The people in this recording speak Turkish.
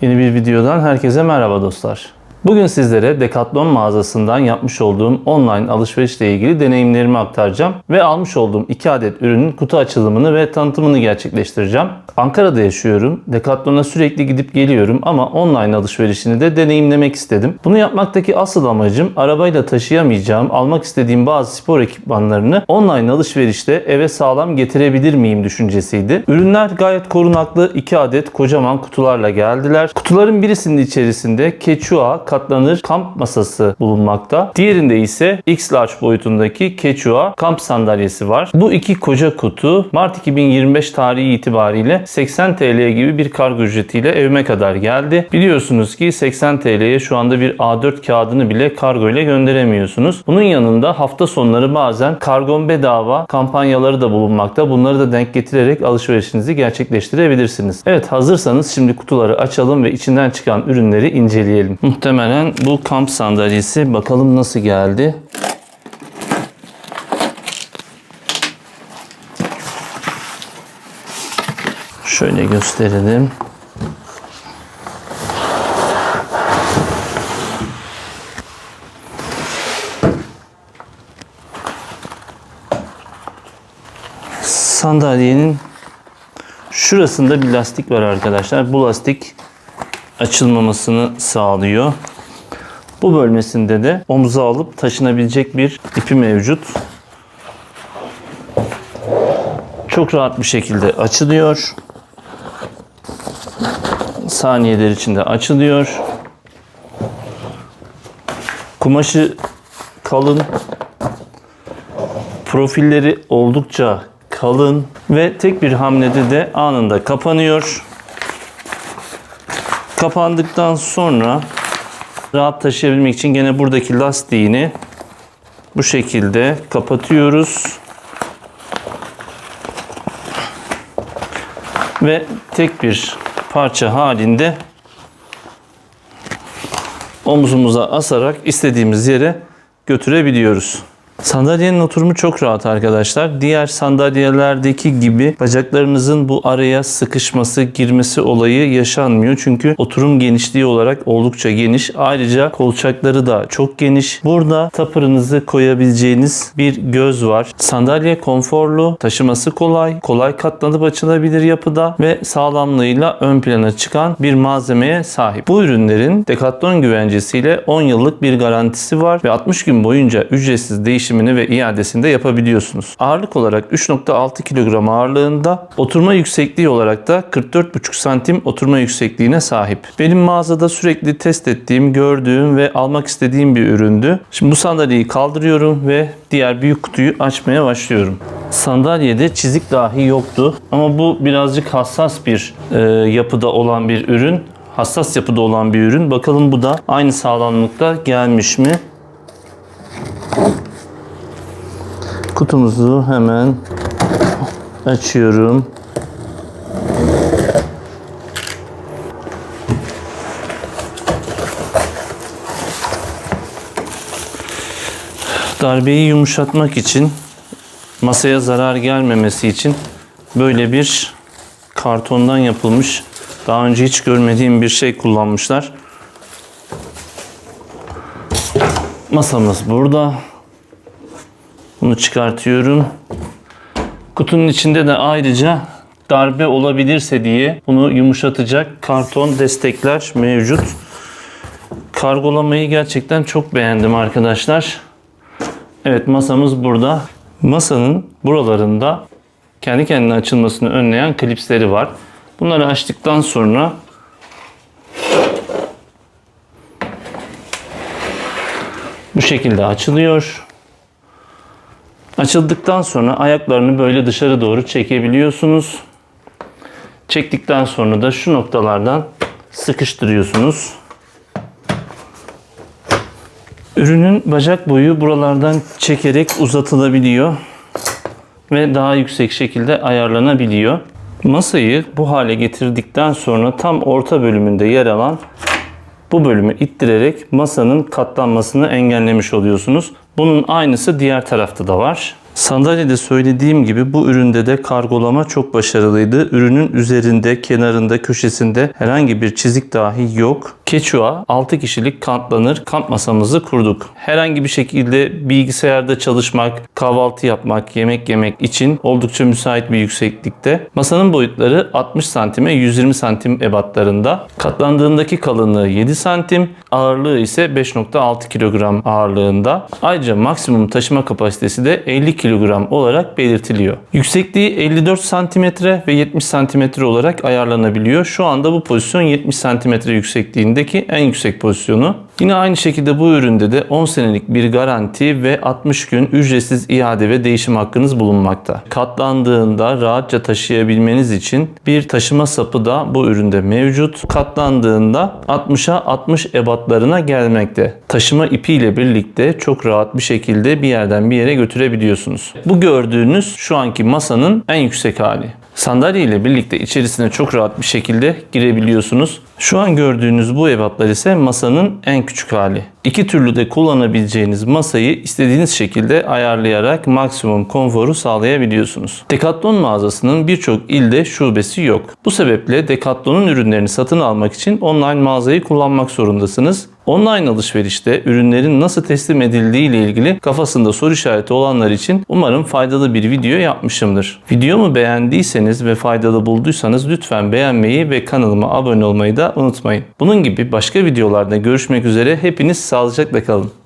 Yeni bir videodan herkese merhaba dostlar. Bugün sizlere Decathlon mağazasından yapmış olduğum online alışverişle ilgili deneyimlerimi aktaracağım ve almış olduğum 2 adet ürünün kutu açılımını ve tanıtımını gerçekleştireceğim. Ankara'da yaşıyorum. Decathlon'a sürekli gidip geliyorum ama online alışverişini de deneyimlemek istedim. Bunu yapmaktaki asıl amacım arabayla taşıyamayacağım, almak istediğim bazı spor ekipmanlarını online alışverişte eve sağlam getirebilir miyim düşüncesiydi. Ürünler gayet korunaklı 2 adet kocaman kutularla geldiler. Kutuların birisinin içerisinde Quechua katlanır kamp masası bulunmakta. Diğerinde ise X large boyutundaki Quechua kamp sandalyesi var. Bu iki koca kutu Mart 2025 tarihi itibariyle 80 TL gibi bir kargo ücretiyle evime kadar geldi. Biliyorsunuz ki 80 TL'ye şu anda bir A4 kağıdını bile kargo ile gönderemiyorsunuz. Bunun yanında hafta sonları bazen kargon bedava kampanyaları da bulunmakta. Bunları da denk getirerek alışverişinizi gerçekleştirebilirsiniz. Evet hazırsanız şimdi kutuları açalım ve içinden çıkan ürünleri inceleyelim. Muhtemelen bu kamp sandalyesi bakalım nasıl geldi. Şöyle gösterelim. Sandalyenin şurasında bir lastik var arkadaşlar. Bu lastik açılmamasını sağlıyor. Bu bölmesinde de omuza alıp taşınabilecek bir ipi mevcut. Çok rahat bir şekilde açılıyor. Saniyeler içinde açılıyor. Kumaşı kalın. Profilleri oldukça kalın ve tek bir hamlede de anında kapanıyor. Kapandıktan sonra rahat taşıyabilmek için gene buradaki lastiğini bu şekilde kapatıyoruz. Ve tek bir parça halinde omzumuza asarak istediğimiz yere götürebiliyoruz. Sandalyenin oturumu çok rahat arkadaşlar. Diğer sandalyelerdeki gibi bacaklarınızın bu araya sıkışması, girmesi olayı yaşanmıyor. Çünkü oturum genişliği olarak oldukça geniş. Ayrıca kolçakları da çok geniş. Burada tapırınızı koyabileceğiniz bir göz var. Sandalye konforlu, taşıması kolay, kolay katlanıp açılabilir yapıda ve sağlamlığıyla ön plana çıkan bir malzemeye sahip. Bu ürünlerin Decathlon güvencesiyle 10 yıllık bir garantisi var ve 60 gün boyunca ücretsiz değişimini ve iadesini de yapabiliyorsunuz. Ağırlık olarak 3.6 kilogram ağırlığında, oturma yüksekliği olarak da 44,5 santim oturma yüksekliğine sahip. Benim mağazada sürekli test ettiğim, gördüğüm ve almak istediğim bir üründü. Şimdi bu sandalyeyi kaldırıyorum ve diğer büyük kutuyu açmaya başlıyorum. Sandalyede çizik dahi yoktu ama bu birazcık hassas bir e, yapıda olan bir ürün. Hassas yapıda olan bir ürün. Bakalım bu da aynı sağlamlıkta gelmiş mi? Kutumuzu hemen açıyorum. Darbeyi yumuşatmak için masaya zarar gelmemesi için böyle bir kartondan yapılmış daha önce hiç görmediğim bir şey kullanmışlar. Masamız burada. Bunu çıkartıyorum. Kutunun içinde de ayrıca darbe olabilirse diye bunu yumuşatacak karton destekler mevcut. Kargolamayı gerçekten çok beğendim arkadaşlar. Evet masamız burada. Masanın buralarında kendi kendine açılmasını önleyen klipsleri var. Bunları açtıktan sonra bu şekilde açılıyor. Açıldıktan sonra ayaklarını böyle dışarı doğru çekebiliyorsunuz. Çektikten sonra da şu noktalardan sıkıştırıyorsunuz. Ürünün bacak boyu buralardan çekerek uzatılabiliyor ve daha yüksek şekilde ayarlanabiliyor. Masayı bu hale getirdikten sonra tam orta bölümünde yer alan bu bölümü ittirerek masanın katlanmasını engellemiş oluyorsunuz. Bunun aynısı diğer tarafta da var. Sandalyede söylediğim gibi bu üründe de kargolama çok başarılıydı. Ürünün üzerinde, kenarında, köşesinde herhangi bir çizik dahi yok. Quechua 6 kişilik kamplanır kamp masamızı kurduk. Herhangi bir şekilde bilgisayarda çalışmak, kahvaltı yapmak, yemek yemek için oldukça müsait bir yükseklikte. Masanın boyutları 60 santime 120 santim ebatlarında. Katlandığındaki kalınlığı 7 santim, ağırlığı ise 5.6 kilogram ağırlığında. Ayrıca maksimum taşıma kapasitesi de 50 kilogram olarak belirtiliyor. Yüksekliği 54 santimetre ve 70 santimetre olarak ayarlanabiliyor. Şu anda bu pozisyon 70 santimetre yüksekliğindeki en yüksek pozisyonu. Yine aynı şekilde bu üründe de 10 senelik bir garanti ve 60 gün ücretsiz iade ve değişim hakkınız bulunmakta. Katlandığında rahatça taşıyabilmeniz için bir taşıma sapı da bu üründe mevcut. Katlandığında 60'a 60 ebatlarına gelmekte. Taşıma ipi ile birlikte çok rahat bir şekilde bir yerden bir yere götürebiliyorsunuz. Bu gördüğünüz şu anki masanın en yüksek hali. Sandalye ile birlikte içerisine çok rahat bir şekilde girebiliyorsunuz. Şu an gördüğünüz bu ebatlar ise masanın en küçük hali. İki türlü de kullanabileceğiniz masayı istediğiniz şekilde ayarlayarak maksimum konforu sağlayabiliyorsunuz. Decathlon mağazasının birçok ilde şubesi yok. Bu sebeple Decathlon'un ürünlerini satın almak için online mağazayı kullanmak zorundasınız. Online alışverişte ürünlerin nasıl teslim edildiği ile ilgili kafasında soru işareti olanlar için umarım faydalı bir video yapmışımdır. Videomu beğendiyseniz ve faydalı bulduysanız lütfen beğenmeyi ve kanalıma abone olmayı da unutmayın. Bunun gibi başka videolarda görüşmek üzere hepiniz sağlıcakla kalın.